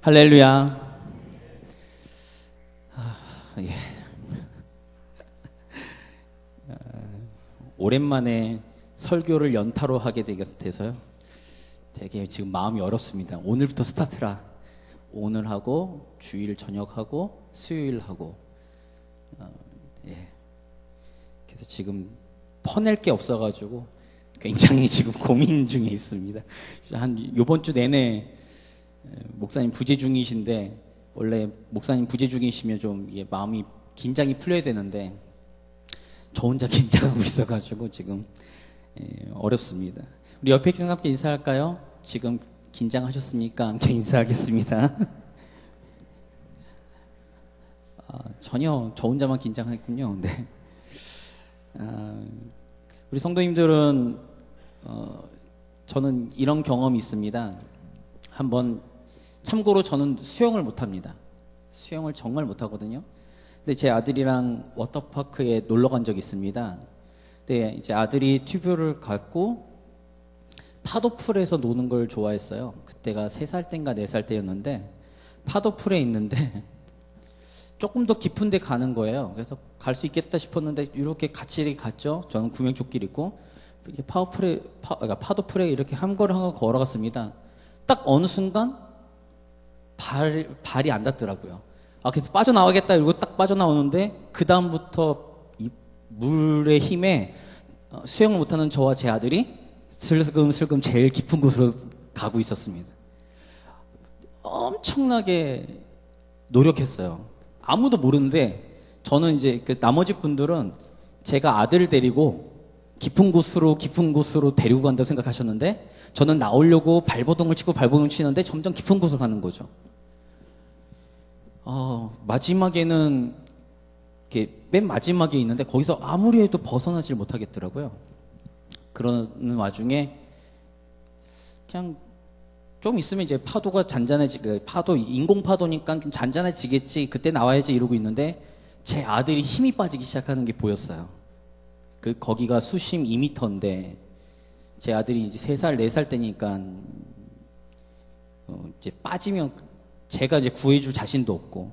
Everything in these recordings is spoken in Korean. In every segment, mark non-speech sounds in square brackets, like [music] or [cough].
할렐루야. 아, 예. 아, 오랜만에 설교를 연타로 하게 돼서요. 되게 지금 마음이 어렵습니다. 오늘부터 스타트라. 오늘 하고 주일 저녁 하고 수요일 하고 어, 예. 그래서 지금 퍼낼 게 없어가지고 굉장히 지금 고민 중에 있습니다. 한 요번 주 내내 목사님 부재 중이신데 원래 목사님 부재 중이시면 좀 이게 마음이 긴장이 풀려야 되는데 저 혼자 [laughs] 긴장하고 있어가지고 지금 어렵습니다. 우리 옆에 분 함께 인사할까요? 지금 긴장하셨습니까? 함께 [laughs] 인사하겠습니다. 아, 전혀 저 혼자만 긴장했군요. 네. 아, 우리 성도님들은 어, 저는 이런 경험이 있습니다. 한번 참고로 저는 수영을 못합니다. 수영을 정말 못하거든요. 근데 제 아들이랑 워터파크에 놀러 간 적이 있습니다. 근데 이제 아들이 튜브를 갖고 파도풀에서 노는 걸 좋아했어요. 그때가 3살 땐가 4살 때였는데 파도풀에 있는데 [laughs] 조금 더 깊은 데 가는 거예요. 그래서 갈 수 있겠다 싶었는데 이렇게 같이 갔죠. 저는 구명조끼를 입고 파워풀에 파, 그러니까 파도풀에 이렇게 한 걸음 한걸 걸어갔습니다. 딱 어느 순간 발, 발이 안 닿더라고요. 아, 그래서 빠져나와겠다 이러고 딱 빠져나오는데, 그다음부터 이 물의 힘에 어, 수영을 못하는 저와 제 아들이 슬금슬금 제일 깊은 곳으로 가고 있었습니다. 엄청나게 노력했어요. 아무도 모르는데, 저는 이제 그 나머지 분들은 제가 아들을 데리고 깊은 곳으로 깊은 곳으로 데리고 간다고 생각하셨는데, 저는 나오려고 발버둥을 치고 발버둥을 치는데 점점 깊은 곳으로 가는 거죠. 어, 마지막에는 이렇게 맨 마지막에 있는데 거기서 아무리 해도 벗어나질 못하겠더라고요. 그러는 와중에 그냥 좀 있으면 이제 파도가 잔잔해지, 그 파도, 인공 파도니까 좀 잔잔해지겠지. 그때 나와야지 이러고 있는데 제 아들이 힘이 빠지기 시작하는 게 보였어요. 그, 거기가 수심 2미터인데 제 아들이 이제 3살, 4살 때니까 어, 이제 빠지면 제가 이제 구해줄 자신도 없고,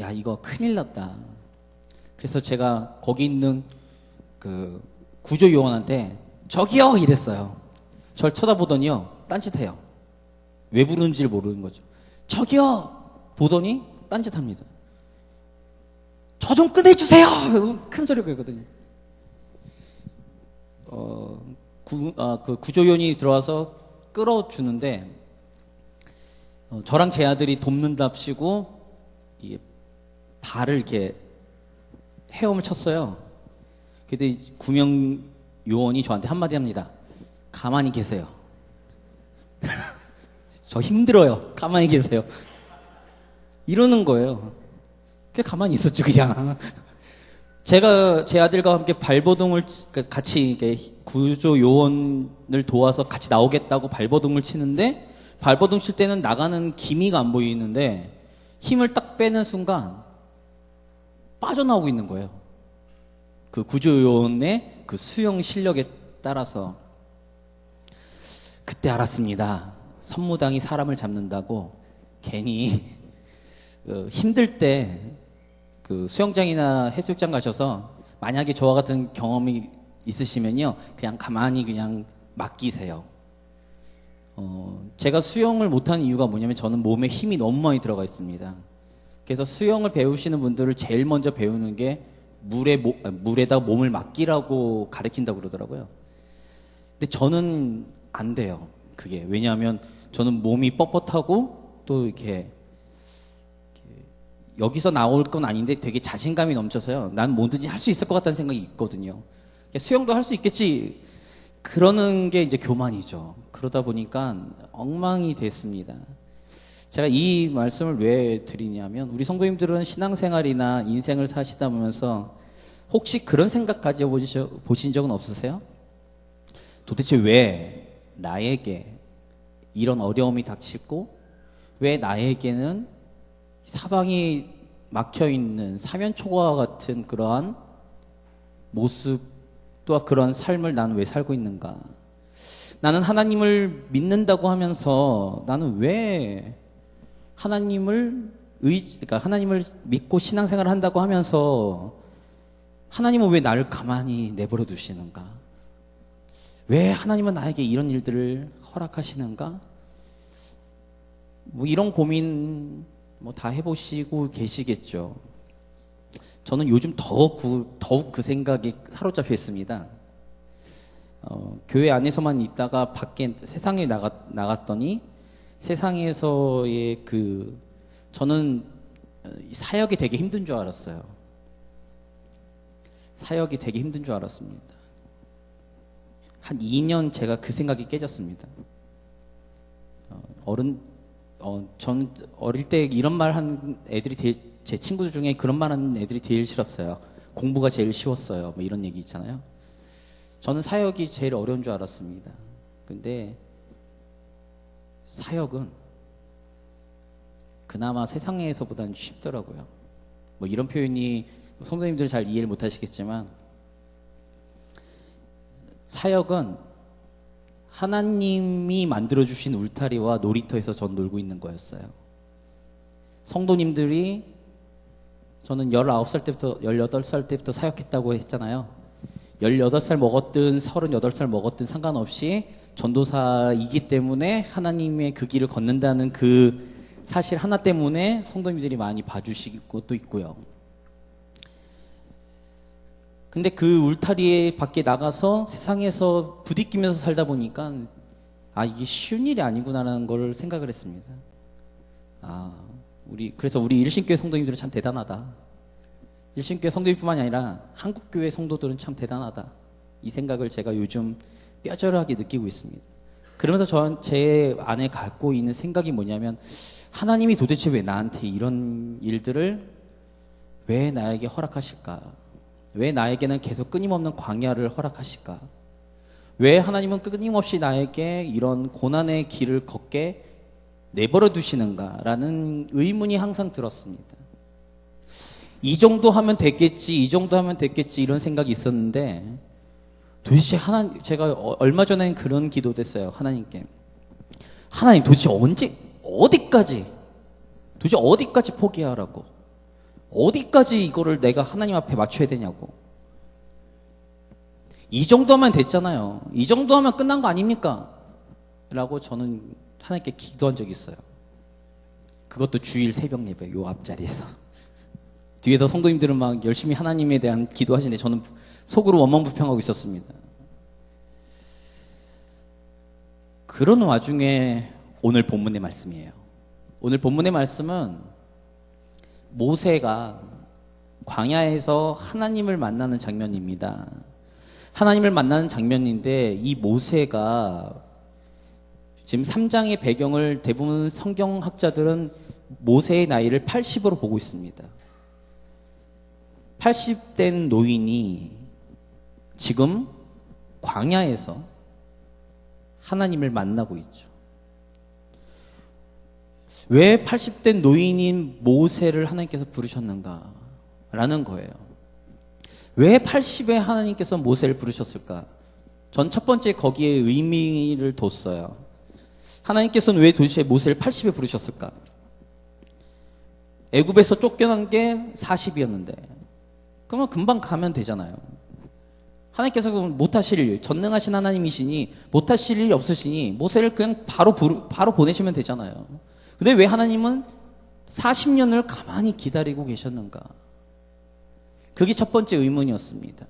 야, 이거 큰일 났다. 그래서 제가 거기 있는 그 구조 요원한테 저기요! 이랬어요. 절 쳐다보더니요, 딴짓해요. 왜 부르는지를 모르는 거죠. 저기요! 보더니 딴짓 합니다. 저 좀 꺼내주세요! 큰 소리가 있거든요. 어, 구, 아, 그 구조요원이 들어와서 끌어주는데, 어, 저랑 제 아들이 돕는답시고 이게 발을 이렇게 헤엄을 쳤어요. 그때 구명 요원이 저한테 한마디 합니다. 가만히 계세요. [laughs] 저 힘들어요. 가만히 계세요. 이러는 거예요. 그 가만히 있었죠, 그냥. 제가 제 아들과 함께 발버둥을 그 같이 구조 요원을 도와서 같이 나오겠다고 발버둥을 치는데 발버둥 칠 때는 나가는 기미가 안 보이는데 힘을 딱 빼는 순간 빠져나오고 있는 거예요. 그 구조 요원의 그 수영 실력에 따라서 그때 알았습니다. 선무당이 사람을 잡는다고 괜히 그 [laughs] 힘들 때 그 수영장이나 해수욕장 가셔서 만약에 저와 같은 경험이 있으시면요 그냥 가만히 그냥 맡기세요. 어, 제가 수영을 못하는 이유가 뭐냐면 저는 몸에 힘이 너무 많이 들어가 있습니다. 그래서 수영을 배우시는 분들을 제일 먼저 배우는 게 물에 모, 아, 물에다 몸을 맡기라고 가르친다고 그러더라고요. 근데 저는 안 돼요. 그게 왜냐하면 저는 몸이 뻣뻣하고 또 이렇게, 이렇게 여기서 나올 건 아닌데 되게 자신감이 넘쳐서요. 난 뭐든지 할 수 있을 것 같다는 생각이 있거든요. 수영도 할 수 있겠지. 그러는 게 이제 교만이죠. 그러다 보니까 엉망이 됐습니다. 제가 이 말씀을 왜 드리냐면 우리 성도님들은 신앙생활이나 인생을 사시다 보면서 혹시 그런 생각 가져 보신 적은 없으세요? 도대체 왜 나에게 이런 어려움이 닥치고 왜 나에게는 사방이 막혀 있는 사면초과 같은 그러한 모습 또한 그런 삶을 나는 왜 살고 있는가? 나는 하나님을 믿는다고 하면서 나는 왜 하나님을 의, 그러니까 하나님을 믿고 신앙생활을 한다고 하면서 하나님은 왜 나를 가만히 내버려 두시는가? 왜 하나님은 나에게 이런 일들을 허락하시는가? 뭐 이런 고민 뭐 다 해보시고 계시겠죠. 저는 요즘 더 그, 더욱 그 생각에 사로잡혀 있습니다. 어, 교회 안에서만 있다가 밖에 세상에 나갔, 나갔더니 세상에서의 그 저는 사역이 되게 힘든 줄 알았어요. 사역이 되게 힘든 줄 알았습니다. 한 2년 제가 그 생각이 깨졌습니다. 어, 어른, 어, 전 어릴 때 이런 말 한 애들이 되게, 제 친구들 중에 그런 말 하는 애들이 제일 싫었어요. 공부가 제일 쉬웠어요. 뭐 이런 얘기 있잖아요. 저는 사역이 제일 어려운 줄 알았습니다. 근데 사역은 그나마 세상에서보다는 쉽더라고요. 뭐 이런 표현이 성도님들 잘 이해를 못 하시겠지만 사역은 하나님이 만들어주신 울타리와 놀이터에서 전 놀고 있는 거였어요. 성도님들이 저는 19살 때부터, 18살 때부터 사역했다고 했잖아요. 18살 먹었든 38살 먹었든 상관없이 전도사이기 때문에 하나님의 그 길을 걷는다는 그 사실 하나 때문에 성도님들이 많이 봐주시고 또 있고요. 근데 그 울타리 밖에 나가서 세상에서 부딪히면서 살다 보니까 아 이게 쉬운 일이 아니구나라는 걸 생각을 했습니다. 아 우리 그래서 우리 일신교회 성도님들은 참 대단하다. 일신교회 성도님뿐만이 아니라 한국교회 성도들은 참 대단하다. 이 생각을 제가 요즘 뼈저하게 느끼고 있습니다. 그러면서 전 제 안에 갖고 있는 생각이 뭐냐면 하나님이 도대체 왜 나한테 이런 일들을 왜 나에게 허락하실까? 왜 나에게는 계속 끊임없는 광야를 허락하실까? 왜 하나님은 끊임없이 나에게 이런 고난의 길을 걷게 내버려 두시는가라는 의문이 항상 들었습니다. 이 정도 하면 됐겠지, 이 정도 하면 됐겠지 이런 생각이 있었는데 도대체 하나 제가 얼마 전에 그런 기도됐어요 하나님께 하나님 도대체 언제 어디까지 도대체 어디까지 포기하라고 어디까지 이거를 내가 하나님 앞에 맞춰야 되냐고. 이 정도면 됐잖아요. 이 정도 하면 끝난 거 아닙니까? 라고 저는 하나님께 기도한 적이 있어요. 그것도 주일 새벽 예배 요 앞자리에서. [laughs] 뒤에서 성도님들은 막 열심히 하나님에 대한 기도하시는데 저는 속으로 원망불평하고 있었습니다. 그런 와중에 오늘 본문의 말씀이에요. 오늘 본문의 말씀은 모세가 광야에서 하나님을 만나는 장면입니다. 하나님을 만나는 장면인데 이 모세가 지금 3장의 배경을 대부분 성경학자들은 모세의 나이를 80으로 보고 있습니다. 80된 노인이 지금 광야에서 하나님을 만나고 있죠. 왜 80된 노인인 모세를 하나님께서 부르셨는가? 라는 거예요. 왜 80에 하나님께서 모세를 부르셨을까? 전 첫 번째 거기에 의미를 뒀어요. 하나님께서는 왜 도대체 모세를 80에 부르셨을까? 애굽에서 쫓겨난 게 40이었는데 그러면 금방 가면 되잖아요. 하나님께서 못하실 일, 전능하신 하나님이시니 못하실 일이 없으시니 모세를 그냥 바로 부르, 바로 보내시면 되잖아요. 근데 왜 하나님은 40년을 가만히 기다리고 계셨는가? 그게 첫 번째 의문이었습니다.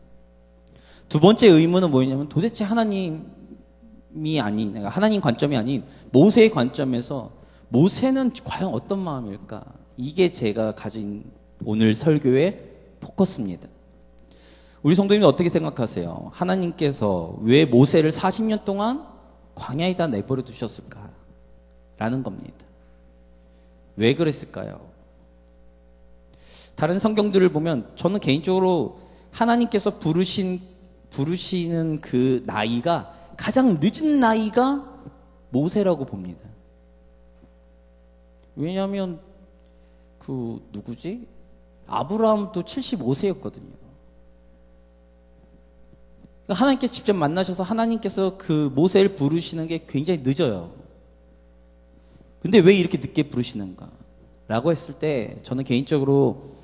두 번째 의문은 뭐냐면 도대체 하나님이 아닌, 하나님 관점이 아닌 모세의 관점에서 모세는 과연 어떤 마음일까? 이게 제가 가진 오늘 설교의 포커스입니다. 우리 성도님은 어떻게 생각하세요? 하나님께서 왜 모세를 40년 동안 광야에다 내버려 두셨을까? 라는 겁니다. 왜 그랬을까요? 다른 성경들을 보면 저는 개인적으로 하나님께서 부르신, 부르시는 그 나이가 가장 늦은 나이가 모세라고 봅니다. 왜냐하면 그 누구지? 아브라함도 75세였거든요. 그러니까 하나님께 직접 만나셔서 하나님께서 그 모세를 부르시는 게 굉장히 늦어요. 근데 왜 이렇게 늦게 부르시는가? 라고 했을 때 저는 개인적으로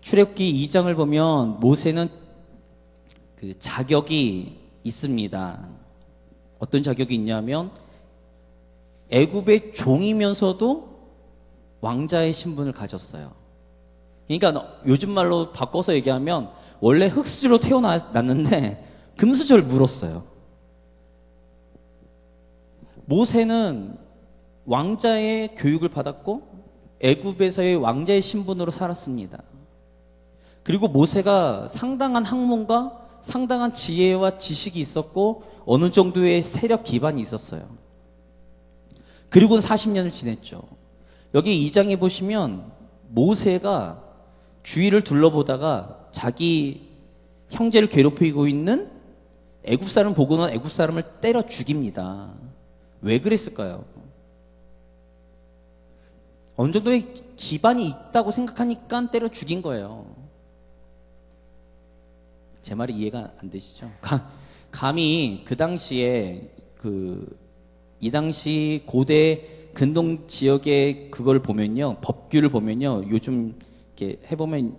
출애굽기 2장을 보면 모세는 그 자격이 있습니다. 어떤 자격이 있냐면 애굽의 종이면서도 왕자의 신분을 가졌어요. 그러니까 요즘 말로 바꿔서 얘기하면 원래 흙수저로 태어났는데 금수저를 물었어요. 모세는 왕자의 교육을 받았고 애굽에서의 왕자의 신분으로 살았습니다. 그리고 모세가 상당한 학문과 상당한 지혜와 지식이 있었고 어느 정도의 세력 기반이 있었어요. 그리고는 40년을 지냈죠. 여기 2장에 보시면 모세가 주위를 둘러보다가 자기 형제를 괴롭히고 있는 애굽 사람 보고는 애굽 사람을 때려 죽입니다. 왜 그랬을까요? 어느 정도의 기반이 있다고 생각하니까 때려 죽인 거예요. 제 말이 이해가 안 되시죠? 감히 그 당시에 그 이 당시 고대 근동 지역의 그걸 보면요 법규를 보면요 요즘 이렇게 해보면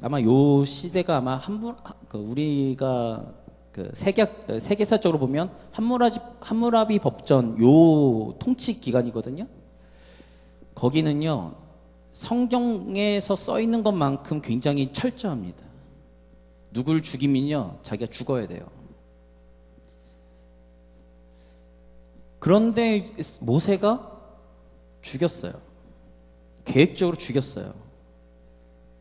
아마 요 시대가 아마 한분 그 우리가 그 세계 세계사적으로 보면 한무라비 법전 요 통치 기관이거든요. 거기는요 성경에서 써 있는 것만큼 굉장히 철저합니다. 누굴 죽이면요 자기가 죽어야 돼요. 그런데 모세가 죽였어요. 계획적으로 죽였어요.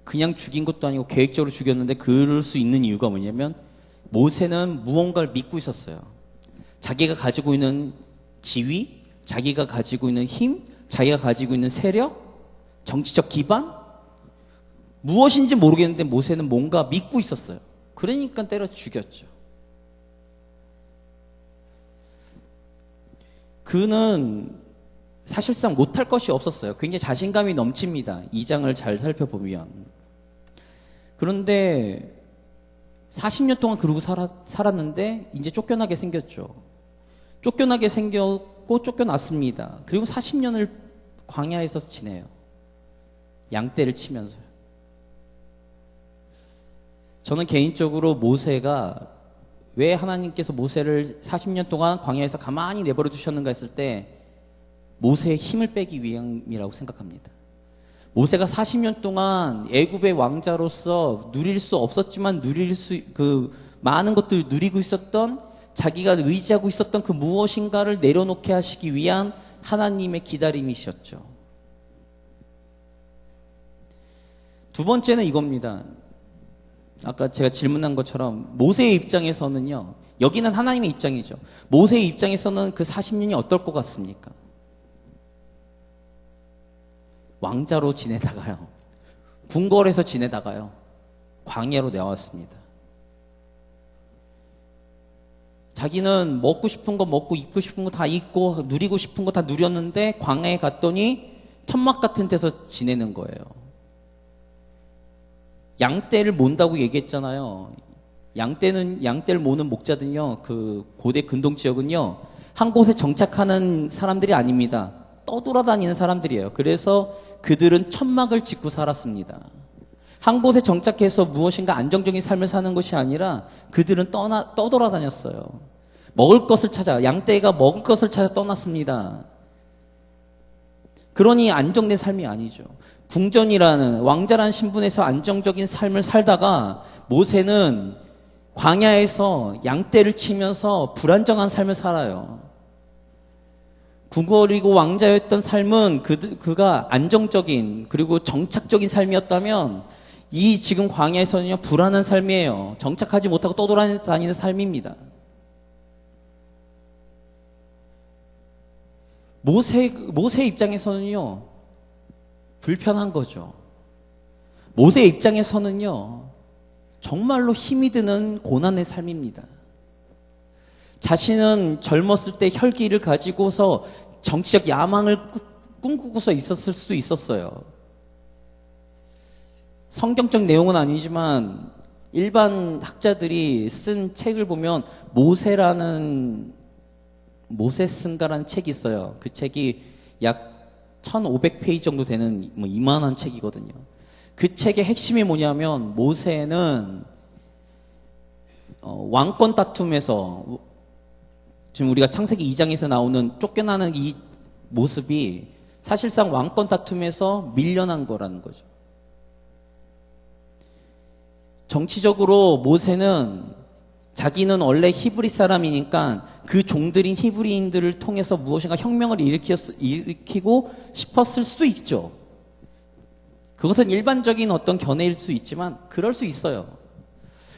그냥 죽인 것도 아니고 계획적으로 죽였는데 그럴 수 있는 이유가 뭐냐면 모세는 무언가를 믿고 있었어요. 자기가 가지고 있는 지위, 자기가 가지고 있는 힘, 자기가 가지고 있는 세력, 정치적 기반, 무엇인지 모르겠는데 모세는 뭔가 믿고 있었어요. 그러니까 때려 죽였죠. 그는 사실상 못할 것이 없었어요. 굉장히 자신감이 넘칩니다. 이 장을 잘 살펴보면. 그런데 40년 동안 그러고 살았, 살았는데 이제 쫓겨나게 생겼죠. 쫓겨나게 생겼고 쫓겨났습니다. 그리고 40년을 광야에서 지내요. 양떼를 치면서요. 저는 개인적으로 모세가 왜 하나님께서 모세를 40년 동안 광야에서 가만히 내버려 두셨는가 했을 때 모세의 힘을 빼기 위함이라고 생각합니다. 모세가 40년 동안 애굽의 왕자로서 누릴 수 없었지만 누릴 수 그 많은 것들을 누리고 있었던 자기가 의지하고 있었던 그 무엇인가를 내려놓게 하시기 위한 하나님의 기다림이셨죠. 두 번째는 이겁니다. 아까 제가 질문한 것처럼 모세의 입장에서는요. 여기는 하나님의 입장이죠. 모세의 입장에서는 그 40년이 어떨 것 같습니까? 왕자로 지내다가요. 궁궐에서 지내다가요. 광야로 나왔습니다. 자기는 먹고 싶은 거 먹고 입고 싶은 거 다 입고 누리고 싶은 거 다 누렸는데 광야에 갔더니 천막 같은 데서 지내는 거예요. 양떼를 몬다고 얘기했잖아요. 양떼는 양떼를 모는 목자들은요. 그 고대 근동 지역은요. 한 곳에 정착하는 사람들이 아닙니다. 떠돌아다니는 사람들이에요. 그래서 그들은 천막을 짓고 살았습니다. 한 곳에 정착해서 무엇인가 안정적인 삶을 사는 것이 아니라 그들은 떠나 떠돌아다녔어요. 먹을 것을 찾아 양떼가 먹을 것을 찾아 떠났습니다. 그러니 안정된 삶이 아니죠. 궁전이라는 왕자라는 신분에서 안정적인 삶을 살다가 모세는 광야에서 양떼를 치면서 불안정한 삶을 살아요. 궁궐이고 왕자였던 삶은 그, 그가 안정적인 그리고 정착적인 삶이었다면 이 지금 광야에서는요 불안한 삶이에요. 정착하지 못하고 떠돌아다니는 삶입니다. 모세 모세 입장에서는요 불편한 거죠. 모세 입장에서는요, 정말로 힘이 드는 고난의 삶입니다. 자신은 젊었을 때 혈기를 가지고서 정치적 야망을 꿈꾸고서 있었을 수도 있었어요. 성경적 내용은 아니지만 일반 학자들이 쓴 책을 보면 모세라는 모세슨가라는 책이 있어요. 그 책이 약 1500페이지 정도 되는 뭐 이만한 책이거든요. 그 책의 핵심이 뭐냐면 모세는 어, 왕권 다툼에서 지금 우리가 창세기 2장에서 나오는 쫓겨나는 이 모습이 사실상 왕권 다툼에서 밀려난 거라는 거죠. 정치적으로 모세는 자기는 원래 히브리 사람이니까 그 종들인 히브리인들을 통해서 무엇인가 혁명을 일으키고 싶었을 수도 있죠. 그것은 일반적인 어떤 견해일 수 있지만 그럴 수 있어요.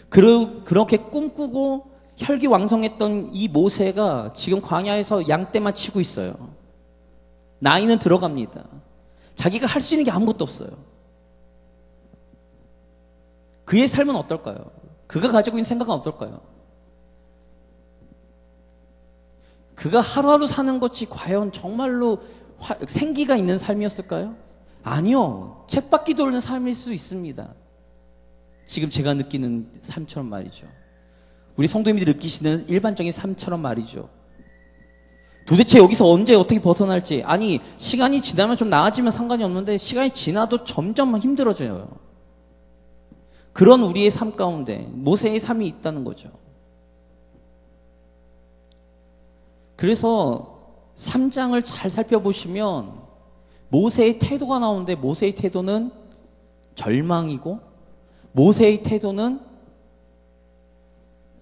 그렇게 꿈꾸고 혈기왕성했던 이 모세가 지금 광야에서 양떼만 치고 있어요. 나이는 들어갑니다. 자기가 할 수 있는 게 아무것도 없어요. 그의 삶은 어떨까요? 그가 가지고 있는 생각은 어떨까요? 그가 하루하루 사는 것이 과연 정말로 화, 생기가 있는 삶이었을까요? 아니요. 쳇바퀴 돌는 삶일 수 있습니다. 지금 제가 느끼는 삶처럼 말이죠. 우리 성도님들이 느끼시는 일반적인 삶처럼 말이죠. 도대체 여기서 언제 어떻게 벗어날지. 아니, 시간이 지나면 좀 나아지면 상관이 없는데, 시간이 지나도 점점 힘들어져요. 그런 우리의 삶 가운데 모세의 삶이 있다는 거죠. 그래서 3장을 잘 살펴보시면 모세의 태도가 나오는데 모세의 태도는 절망이고 모세의 태도는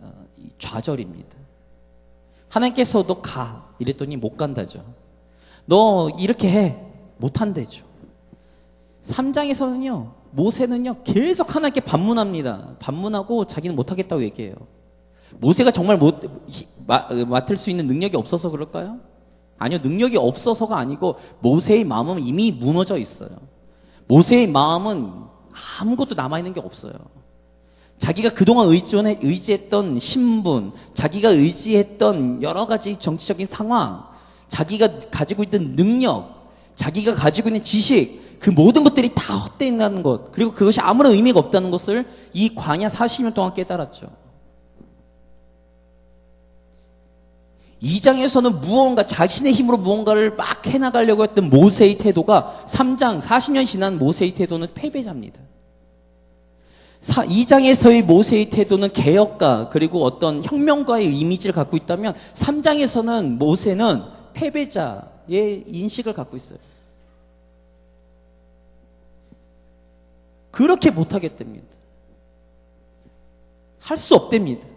어, 좌절입니다. 하나님께서도 가 이랬더니 못 간다죠. 너 이렇게 해 못한대죠. 3장에서는요 모세는요, 계속 하나님께 반문합니다. 반문하고 자기는 못하겠다고 얘기해요. 모세가 정말 못, 마, 맡을 수 있는 능력이 없어서 그럴까요? 아니요, 능력이 없어서가 아니고 모세의 마음은 이미 무너져 있어요. 모세의 마음은 아무것도 남아있는 게 없어요. 자기가 그동안 의존해, 의지했던 신분, 자기가 의지했던 여러 가지 정치적인 상황, 자기가 가지고 있던 능력, 자기가 가지고 있는 지식, 그 모든 것들이 다 헛되다는 것, 그리고 그것이 아무런 의미가 없다는 것을 이 광야 40년 동안 깨달았죠. 2장에서는 무언가 자신의 힘으로 무언가를 막 해나가려고 했던 모세의 태도가 3장 40년 지난 모세의 태도는 패배자입니다. 2장에서의 모세의 태도는 개혁가 그리고 어떤 혁명가의 이미지를 갖고 있다면 3장에서는 모세는 패배자의 인식을 갖고 있어요. 그렇게 못하겠답니다. 할 수 없답니다.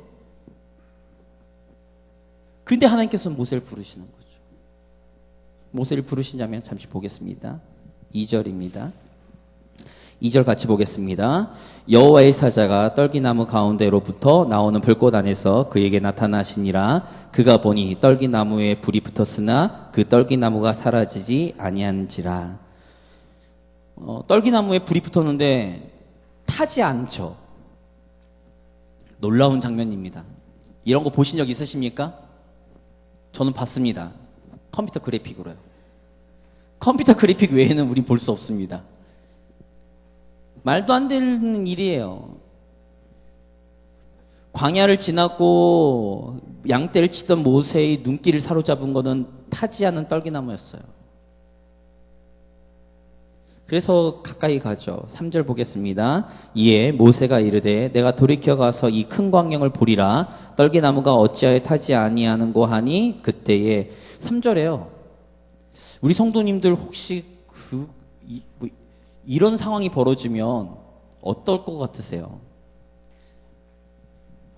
근데 하나님께서는 모세를 부르시는 거죠. 모세를 부르시냐면 잠시 보겠습니다. 2절입니다. 2절 같이 보겠습니다. 여호와의 사자가 떨기나무 가운데로부터 나오는 불꽃 안에서 그에게 나타나시니라 그가 보니 떨기나무에 불이 붙었으나 그 떨기나무가 사라지지 아니한지라 어, 떨기나무에 불이 붙었는데 타지 않죠. 놀라운 장면입니다. 이런 거 보신 적 있으십니까? 저는 봤습니다. 컴퓨터 그래픽으로요. 컴퓨터 그래픽 외에는 우린 볼 수 없습니다. 말도 안 되는 일이에요. 광야를 지나고 양떼를 치던 모세의 눈길을 사로잡은 것은 타지 않은 떨기나무였어요. 그래서 가까이 가죠. 3절 보겠습니다. 이에 모세가 이르되 내가 돌이켜 가서 이 큰 광경을 보리라 떨기 나무가 어찌하여 타지 아니하는고 하니 그때에 3절에요. 우리 성도님들 혹시 그 이, 뭐, 이런 상황이 벌어지면 어떨 것 같으세요?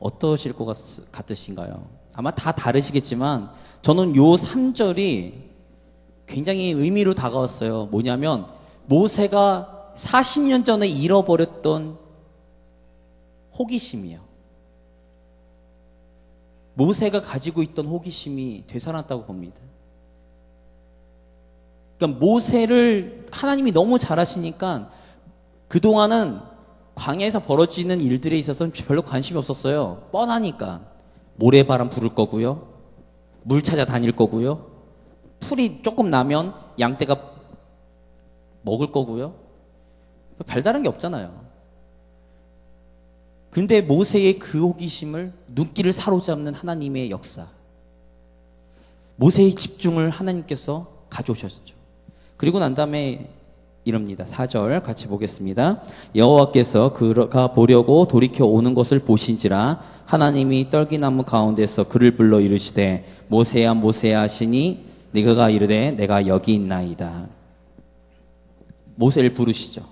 어떠실 것 같, 같으신가요? 아마 다 다르시겠지만 저는 요 3절이 굉장히 의미로 다가왔어요. 뭐냐면 모세가 40년 전에 잃어버렸던 호기심이요. 모세가 가지고 있던 호기심이 되살았다고 봅니다. 그러니까 모세를 하나님이 너무 잘하시니까 그동안은 광야에서 벌어지는 일들에 있어서는 별로 관심이 없었어요. 뻔하니까. 모래바람 부를 거고요. 물 찾아 다닐 거고요. 풀이 조금 나면 양떼가 먹을 거고요. 별다른 게 없잖아요. 근데 모세의 그 호기심을 눈길을 사로잡는 하나님의 역사. 모세의 집중을 하나님께서 가져오셨죠. 그리고 난 다음에 이럽니다. 4절 같이 보겠습니다. 여호와께서 그가 보려고 돌이켜 오는 것을 보신지라 하나님이 떨기나무 가운데서 그를 불러 이르시되 모세야 모세야 하시니 네가 이르되 내가 여기 있나이다. 모세를 부르시죠.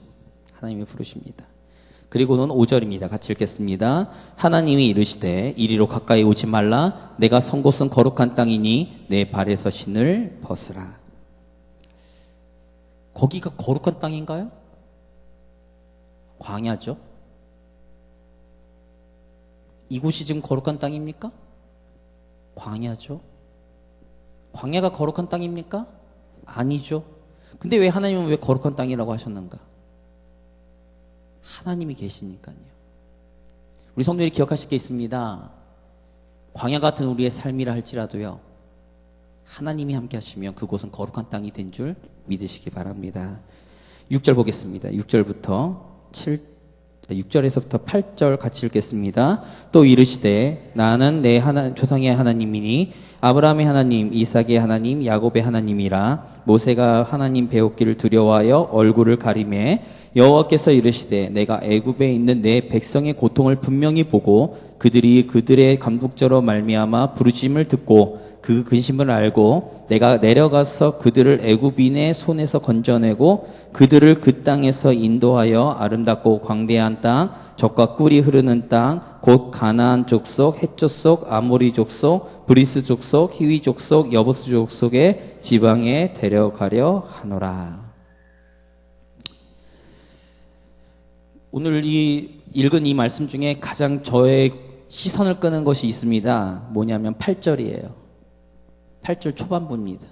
하나님이 부르십니다. 그리고는 5절입니다. 같이 읽겠습니다. 하나님이 이르시되 이리로 가까이 오지 말라 내가 선 곳은 거룩한 땅이니 내 발에서 신을 벗으라. 거기가 거룩한 땅인가요? 광야죠. 이곳이 지금 거룩한 땅입니까? 광야죠. 광야가 거룩한 땅입니까? 아니죠. 근데 왜 하나님은 왜 거룩한 땅이라고 하셨는가? 하나님이 계시니까요. 우리 성도들이 기억하실 게 있습니다. 광야 같은 우리의 삶이라 할지라도요. 하나님이 함께 하시면 그곳은 거룩한 땅이 된 줄 믿으시기 바랍니다. 6절 보겠습니다. 6절부터 7 6절에서부터 8절 같이 읽겠습니다. 또 이르시되 나는 내 하나 조상의 하나님이니 아브라함의 하나님, 이삭의 하나님, 야곱의 하나님이라 모세가 하나님 배웠기를 두려워하여 얼굴을 가리매 여호와께서 이르시되 내가 애굽에 있는 내 백성의 고통을 분명히 보고 그들이 그들의 감독자로 말미암아 부르심을 듣고 그 근심을 알고 내가 내려가서 그들을 애굽인의 손에서 건져내고 그들을 그 땅에서 인도하여 아름답고 광대한 땅 적과 꿀이 흐르는 땅 곧 가나안 족속 헷 족속 아모리 족속 브리스 족속 히위 족속 여보스 족속의 지방에 데려가려 하노라. 오늘 이 읽은 이 말씀 중에 가장 저의 시선을 끄는 것이 있습니다. 뭐냐면 8절이에요. 8절 초반부입니다.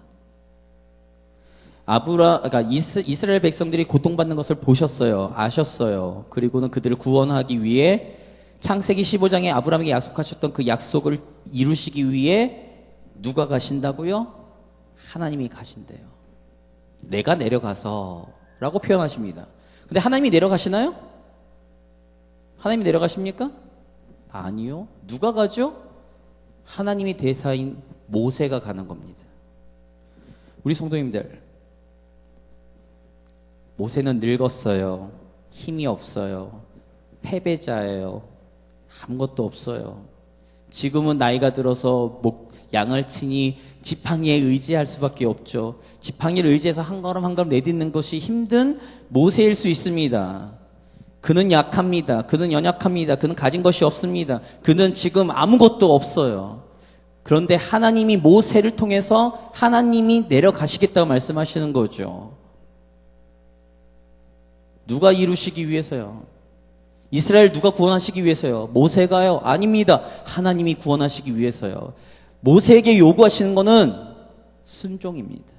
아브라, 그러니까 이스, 이스라엘 백성들이 고통받는 것을 보셨어요. 아셨어요. 그리고는 그들을 구원하기 위해 창세기 15장에 아브라함에게 약속하셨던 그 약속을 이루시기 위해 누가 가신다고요? 하나님이 가신대요. 내가 내려가서 라고 표현하십니다. 근데 하나님이 내려가시나요? 하나님이 내려가십니까? 아니요. 누가 가죠? 하나님이 대사인 모세가 가는 겁니다. 우리 성도님들, 모세는 늙었어요. 힘이 없어요. 패배자예요. 아무것도 없어요. 지금은 나이가 들어서 목, 양을 치니 지팡이에 의지할 수밖에 없죠. 지팡이를 의지해서 한 걸음 한 걸음 내딛는 것이 힘든 모세일 수 있습니다. 그는 약합니다. 그는 연약합니다. 그는 가진 것이 없습니다. 그는 지금 아무것도 없어요. 그런데 하나님이 모세를 통해서 하나님이 내려가시겠다고 말씀하시는 거죠. 누가 이루시기 위해서요? 이스라엘 누가 구원하시기 위해서요? 모세가요? 아닙니다. 하나님이 구원하시기 위해서요. 모세에게 요구하시는 것은 순종입니다.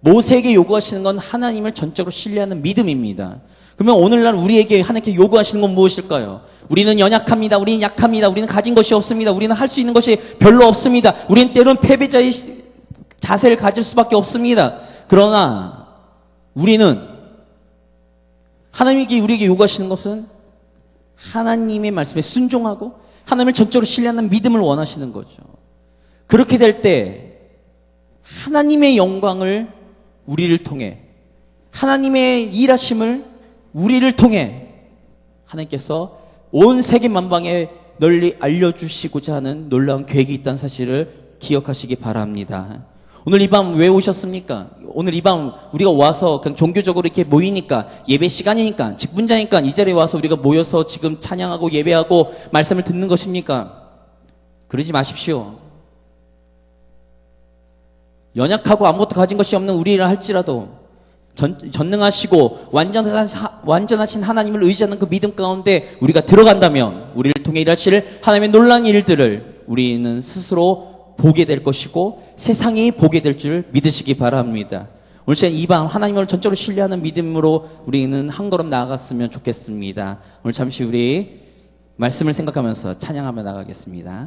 모세에게 요구하시는 건 하나님을 전적으로 신뢰하는 믿음입니다. 그러면 오늘날 우리에게 하나님께 요구하시는 건 무엇일까요? 우리는 연약합니다. 우리는 약합니다. 우리는 가진 것이 없습니다. 우리는 할 수 있는 것이 별로 없습니다. 우리는 때로는 패배자의 자세를 가질 수밖에 없습니다. 그러나 우리는 하나님께 우리에게 요구하시는 것은 하나님의 말씀에 순종하고 하나님을 전적으로 신뢰하는 믿음을 원하시는 거죠. 그렇게 될 때 하나님의 영광을 우리를 통해 하나님의 일하심을 우리를 통해 하나님께서 온 세계 만방에 널리 알려주시고자 하는 놀라운 계획이 있다는 사실을 기억하시기 바랍니다. 오늘 이 밤 왜 오셨습니까? 오늘 이 밤 우리가 와서 그냥 종교적으로 이렇게 모이니까 예배 시간이니까 직분자니까 이 자리에 와서 우리가 모여서 지금 찬양하고 예배하고 말씀을 듣는 것입니까? 그러지 마십시오. 연약하고 아무것도 가진 것이 없는 우리라 할지라도 전, 전능하시고 완전하신, 완전하신 하나님을 의지하는 그 믿음 가운데 우리가 들어간다면 우리를 통해 일하실 하나님의 놀라운 일들을 우리는 스스로 보게 될 것이고 세상이 보게 될 줄 믿으시기 바랍니다. 오늘 시간 이밤 하나님을 전적으로 신뢰하는 믿음으로 우리는 한 걸음 나아갔으면 좋겠습니다. 오늘 잠시 우리 말씀을 생각하면서 찬양하며 나가겠습니다.